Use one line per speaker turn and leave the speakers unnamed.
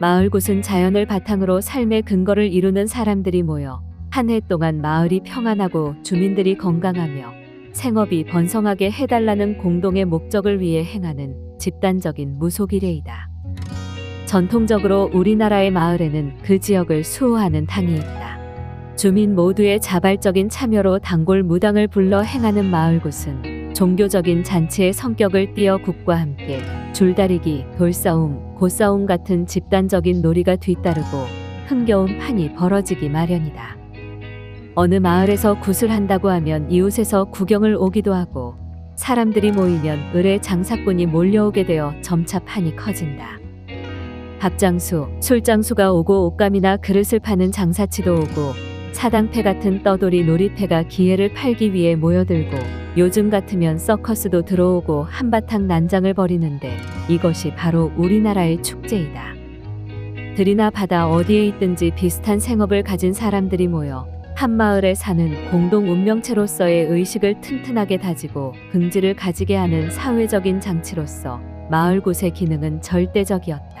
마을 곳은 자연을 바탕으로 삶의 근거를 이루는 사람들이 모여 한 해 동안 마을이 평안하고 주민들이 건강하며 생업이 번성하게 해달라는 공동의 목적을 위해 행하는 집단적인 무속일회이다. 전통적으로 우리나라의 마을에는 그 지역을 수호하는 당이 있다. 주민 모두의 자발적인 참여로 단골 무당을 불러 행하는 마을 곳은 종교적인 잔치의 성격을 띠어 국과 함께 줄다리기, 돌싸움, 고싸움 같은 집단적인 놀이가 뒤따르고 흥겨운 판이 벌어지기 마련이다. 어느 마을에서 구슬한다고 하면 이웃에서 구경을 오기도 하고 사람들이 모이면 을의 장사꾼이 몰려오게 되어 점차 판이 커진다. 밥장수, 술장수가 오고 옷감이나 그릇을 파는 장사치도 오고 사당패 같은 떠돌이 놀이패가 기회를 팔기 위해 모여들고 요즘 같으면 서커스도 들어오고 한바탕 난장을 벌이는데 이것이 바로 우리나라의 축제이다. 들이나 바다 어디에 있든지 비슷한 생업을 가진 사람들이 모여 한 마을에 사는 공동 운명체로서의 의식을 튼튼하게 다지고 긍지를 가지게 하는 사회적인 장치로서 마을 곳의 기능은 절대적이었다.